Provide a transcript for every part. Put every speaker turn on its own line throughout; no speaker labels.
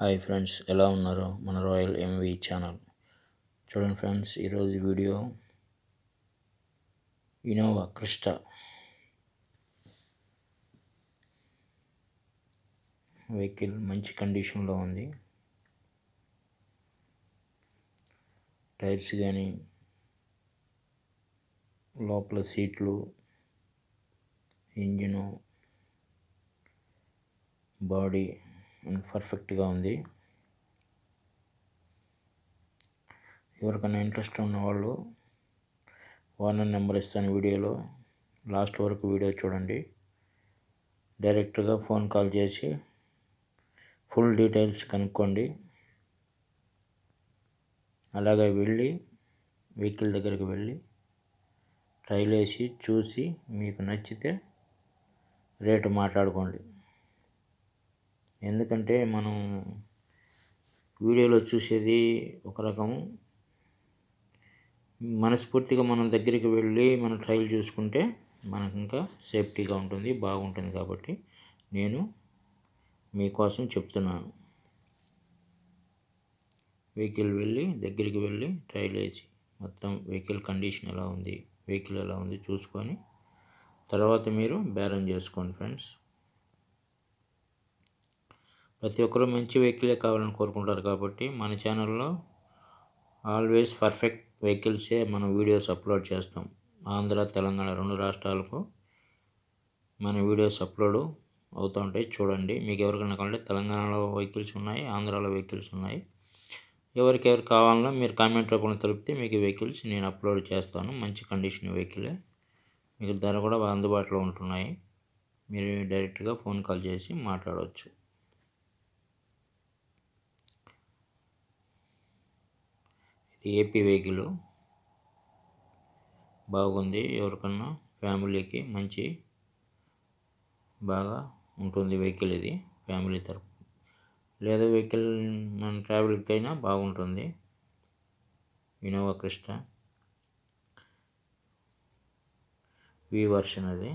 Hi friends ఎలా ఉన్నారు? మన రాయల్ ఎంవి ఛానల్. చూడండి ఫ్రెండ్స్ ఈరోజు వీడియో ఇనోవా క్రిస్టా. వెహికల్ మంచి కండిషన్లో ఉంది. టైర్స్ కానీ లోపల సీట్లు ఇంజిను బాడీ పర్ఫెక్ట్గా ఉంది. ఎవరికైనా ఇంట్రెస్ట్ ఉన్న వాళ్ళు నెంబర్ ఇస్తాను వీడియోలో. లాస్ట్ వరకు వీడియో చూడండి. డైరెక్ట్గా ఫోన్ కాల్ చేసి ఫుల్ డీటెయిల్స్ కనుక్కోండి. అలాగే వెళ్ళి వెహికల్ దగ్గరికి వెళ్ళి ట్రైల్ వేసి చూసి మీకు నచ్చితే రేటు మాట్లాడుకోండి. ఎందుకంటే మనం వీడియోలో చూసేది ఒక రకము మనస్ఫూర్తిగా మనం దగ్గరికి వెళ్ళి మన ట్రైల్ చూసుకుంటే మనకు ఇంకా సేఫ్టీగా ఉంటుంది బాగుంటుంది కాబట్టి నేను మీకోసం చెప్తున్నాను. వెహికల్ వెళ్ళి దగ్గరికి వెళ్ళి ట్రైల్ వేసి మొత్తం వెహికల్ కండిషన్ ఎలా ఉంది వెహికల్ ఎలా ఉంది చూసుకొని తర్వాత మీరు బేరం చేసుకోండి ఫ్రెండ్స్ ప్రతి ఒక్కరూ మంచి వెహికలే కావాలని కోరుకుంటారు కాబట్టి మన ఛానల్లో ఆల్వేస్ పర్ఫెక్ట్ వెహికల్సే మనం వీడియోస్ అప్లోడ్ చేస్తాం. ఆంధ్ర తెలంగాణ రెండు రాష్ట్రాలకు మన వీడియోస్ అప్లోడ్ అవుతూ ఉంటాయి. చూడండి మీకు ఎవరికైనా కావాలంటే తెలంగాణలో వెహికల్స్ ఉన్నాయి ఆంధ్రాలో వెహికల్స్ ఉన్నాయి. ఎవరికెవరు కావాలన్నా మీరు కామెంట్ రూపంలో తెలిపితే మీకు వెహికల్స్ నేను అప్లోడ్ చేస్తాను. మంచి కండిషన్ వెహికలే. మీకు ధర కూడా అందుబాటులో ఉంటున్నాయి. మీరు డైరెక్ట్గా ఫోన్ కాల్ చేసి మాట్లాడవచ్చు ఏపీ వెహికల్ బాగుంది ఎవరికన్నా ఫ్యామిలీకి మంచి బాగా ఉంటుంది వెహికల్ ఇది ఫ్యామిలీ తరపు. లేదా వెహికల్ మన ట్రావెల్కి అయినా బాగుంటుంది. Innova Crysta. వి వర్షన్ అది.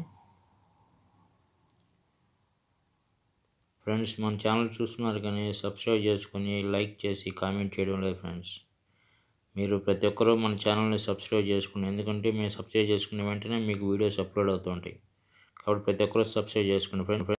ఫ్రెండ్స్ మన ఛానల్ చూస్తున్నారు కానీ సబ్స్క్రైబ్ చేసుకొని లైక్ చేసి కామెంట్ చేయడం లేదు ఫ్రెండ్స్. మీరు ప్రతి ఒక్కరూ మన ఛానల్ని సబ్స్క్రైబ్ చేసుకోండి ఎందుకంటే మేము సబ్స్క్రైబ్ చేసుకున్న వెంటనే మీకు వీడియోస్ అప్లోడ్ అవుతుంటాయి కాబట్టి ప్రతి ఒక్కరూ సబ్స్క్రైబ్ చేసుకోండి ఫ్రెండ్